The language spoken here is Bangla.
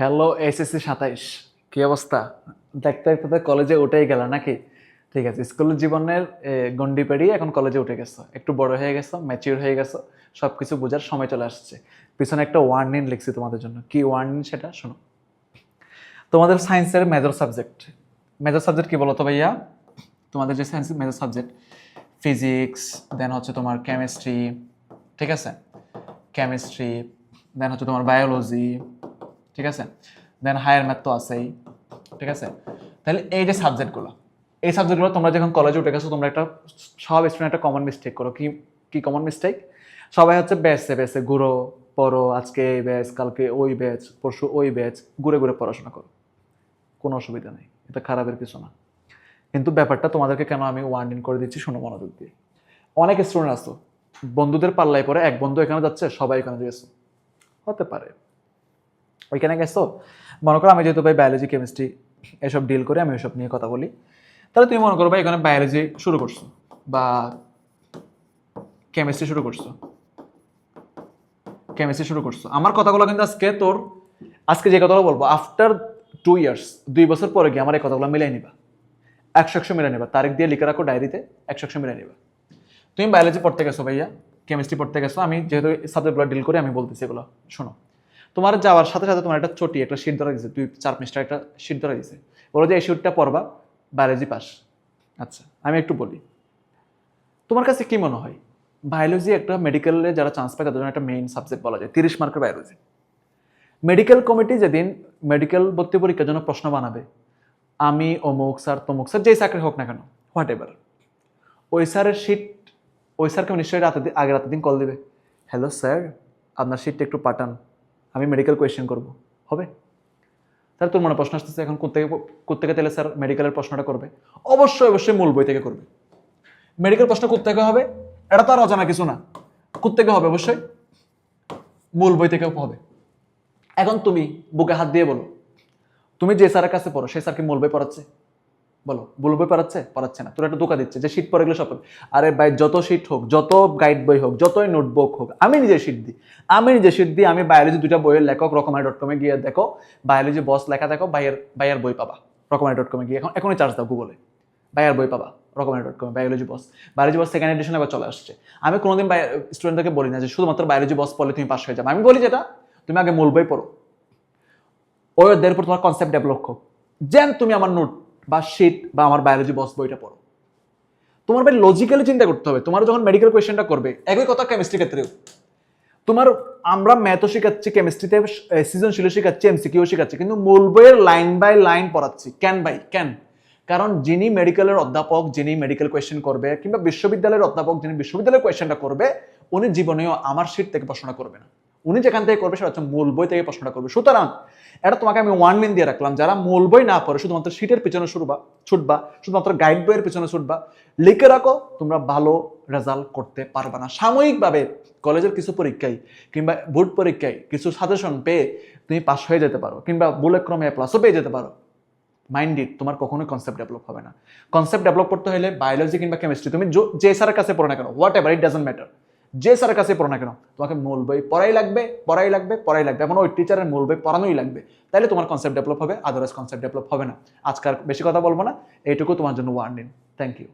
হ্যালো এসএসসি সাতাইশ। কি অবস্থা? দেখতে দেখতে তো কলেজে উঠেই গেল নাকি? ঠিক আছে স্কুলের জীবনের গন্ডি পেরিয়ে এখন কলেজে উঠে গেছো। একটু বড় হয়ে গেছো ম্যাচিউর হয়ে গেছো সব কিছু বোঝার সময় চলে আসছে। পিছনে একটা ওয়ার্নিং লিখছি তোমাদের জন্য। কি ওয়ার্নিং সেটা? শোনো। তোমাদের সায়েন্সের মেজর সাবজেক্ট মেজর সাবজেক্ট কি বলো তো ভাইয়া? তোমাদের যে সায়েন্সের মেজর সাবজেক্ট ফিজিক্স দেন হচ্ছে তোমার কেমিস্ট্রি ঠিক আছে? কেমিস্ট্রি দেন হচ্ছে তোমার বায়োলজি ঠিক আছে? দেন হায়ার ম্যাথ তো আছেই, ঠিক আছে? তাহলে এই যে সাবজেক্টগুলো এই সাবজেক্টগুলো তোমরা যখন কলেজে উঠে গেছো, তোমরা একটা সব স্টুডেন্ট একটা কমন মিস্টেক করো। কি কি কমন মিস্টেক সবাই হচ্ছে বেসে বেসে ঘুরো পড়ো, আজকে এই ব্যাচ কালকে ওই ব্যাচ পরশু ওই ব্যাচ ঘুরে ঘুরে পড়াশোনা করো। কোনো অসুবিধা নেই, এটা খারাপের কিছু না। কিন্তু ব্যাপারটা তোমাদেরকে কেন আমি ওয়ার্নিং করে দিচ্ছি শোনো মনোযোগ দিয়ে। অনেক স্টুডেন্ট আসো বন্ধুদের পাল্লায় পরে এক বন্ধু এখানে যাচ্ছে, সবাই এখানে গেছো। হতে পারে। ওইখানে গেছো? মনে করো আমি যেহেতু ভাই বায়োলজি কেমিস্ট্রি এসব ডিল করে, আমি ওইসব নিয়ে কথা বলি। তাহলে তুমি মনে করো ভাই এখানে বায়োলজি শুরু করছ বা কেমিস্ট্রি শুরু করছ? কেমিস্ট্রি শুরু করছ। আমার কথাগুলো কিন্তু আজকে তোর, আজকে যে কথাগুলো বলব আফটার টু ইয়ার্স দুই বছর পরে গিয়ে আমার এই কথাগুলো মিলাই নিবা। একশো একশো মিলাই নিবা। তারিখ দিয়ে লিখে রাখো ডায়েরিতে একশো একশো মিলাই নিবা। তুমি বায়োলজি পড়তে গেছো ভাইয়া কেমিস্ট্রি পড়তে গেছো। আমি যেহেতু সাবজেক্টগুলো ডিল করে, আমি বলতেছি এগুলো। শোনো তোমার যাওয়ার সাথে সাথে তোমার একটা চটি, একটা শিট ধরা দিয়েছে দুই চার পৃষ্ঠার একটা শিট ধরা দিয়েছে বলো যে এই শিটটা পড়বা বায়োলজি পাস আচ্ছা আমি একটু বলি। তোমার কাছে কি মনে হয়? বায়োলজি একটা মেডিকেলে যারা চান্স পায়, তাদের জন্য একটা মেইন সাবজেক্ট বলা যায়, তিরিশ মার্কের বায়োলজি মেডিকেল কমিটি যেদিন মেডিকেল ভর্তি পরীক্ষার জন্য প্রশ্ন বানাবে, আমি, অমুক স্যার, তমুক স্যার, যেই চাকরি হোক না কেন হোয়াট এভার ওই স্যারের সিট ওই স্যারকে নিশ্চয়ই রাতে আগে রাতের দিন কল দিবে। হ্যালো স্যার আপনার সিটটা একটু পাঠান। আমি মেডিকেল কোয়েশ্চেন করব। হবে? তাহলে তোর মনে প্রশ্ন আসতেছে এখন কোথেকে কোথেকে তাহলে স্যার মেডিকেলের প্রশ্নটা করবে? অবশ্যই অবশ্যই মূল বই থেকে করবে। মেডিকেল প্রশ্ন কোথেকে হবে? এটা তো আর অজানা কিছু না। কোথেকে হবে অবশ্যই? মূল বই থেকে হবে। এখন তুমি বুকে হাত দিয়ে বলো। তুমি যে স্যারের কাছে পড়ো, সেই স্যারকে মূল বই পড়াচ্ছে? বলো মূল বই পড়াচ্ছে? পড়াচ্ছে না। তোর একটা দোকা দিচ্ছে যে শীট পড়ে গেলে সব আরে ভাই, যত শীট হোক, যত গাইড বই হোক, যতই নোটবুক হোক, আমি নিজে শীট দিই। আমি নিজে শীট দিই, আমি বায়োলজি দুটা বইয়ের লেখক, রকমারি ডট কমে গিয়ে দেখো বায়োলজি বস লেখা দেখো বাইয়ের বাইয়ের বই পাবা। রকমারি ডট কমে গিয়ে। এখন, এখনই চার্জ দাও গুগলে বাইয়ের বই পাবা, রকমারি ডট কমে biology boss biology boss second edition আবার চলে আসছে। আমি কোনোদিন স্টুডেন্টদেরকে বলি না যে শুধুমাত্র বায়োলজি বস পড়লে তুমি পাস হয়ে যাবে। আমি বলি যেটা, তুমি আগে মূল বই পড়ো। ওই অধ্যায়ের উপর তোমার কনসেপ্ট ডেভেলপ হোক। যেন তুমি আমার নোট বা শিট বা আমার বায়োলজি বস বইটা পড়ো। তোমার ভাই লজিক্যালি চিন্তা করতে হবে। তোমার যখন মেডিকেল কোয়েশ্চেনটা করবে, একই কথা কেমিস্ট্রি ক্ষেত্রেও। তোমার আমরা ম্যাথও শেখাচ্ছি কেমিস্ট্রিতে সৃজনশীল শেখাচ্ছি এমসিকিউ শেখাচ্ছি, কিন্তু মূল বইয়ের লাইন বাই লাইন পড়াচ্ছি। ক্যান বাই ক্যান কারণ যিনি মেডিকেলের অধ্যাপক, যিনি মেডিকেল কোয়েশ্চেন করবে, কিংবা বিশ্ববিদ্যালয়ের অধ্যাপক, যিনি বিশ্ববিদ্যালয়ের কোয়েশ্চেনটা করবে, উনি জীবনেও আমার সিট থেকে পড়াশোনা করবে না। উনি যেখান থেকে করবে, সেটা হচ্ছে মূল বই থেকে প্রশ্নটা করবে। সুতরাং, এটা তোমাকে আমি ওয়ান মিন দিয়ে রাখলাম, যারা মূল বই না পড়ে, শুধুমাত্র সিটের পিছনে ছুটবা ছুটবা, শুধুমাত্র গাইড বইয়ের পিছনে ছুটবা, লিখে রাখো, তোমরা ভালো রেজাল্ট করতে পারবে না। সাময়িকভাবে কলেজের কিছু পরীক্ষায় কিংবা বোর্ড পরীক্ষায় কিছু সাজেশন পেয়ে তুমি পাস হয়ে যেতে পারো, কিংবা বুলেক্রমে প্লাসও পেয়ে যেতে পারো। মাইন্ড ইট তোমার কখনোই কনসেপ্ট ডেভেলপ হবে না। কনসেপ্ট ডেভেলপ করতে হলে বায়োলজি কিংবা কেমিস্ট্রি তুমি যে স্যারের কাছে পড়ো না কেন whatever it doesn't matter যে স্যারের কাছে পড়ো না কেন? তোমাকে মূল বই পড়াই লাগবে পড়াই লাগবে পড়াই লাগবে। এখন ওই টিচারের মূল বই পড়ানোই লাগবে। তাহলে তোমার কনসেপ্ট ডেভেলপ হবে আদারওয়াইজ কনসেপ্ট ডেভেলপ হবে না। আজকাল বেশি কথা বলব না। এইটুকু তোমার জন্য ওয়ার্নিং থ্যাংক ইউ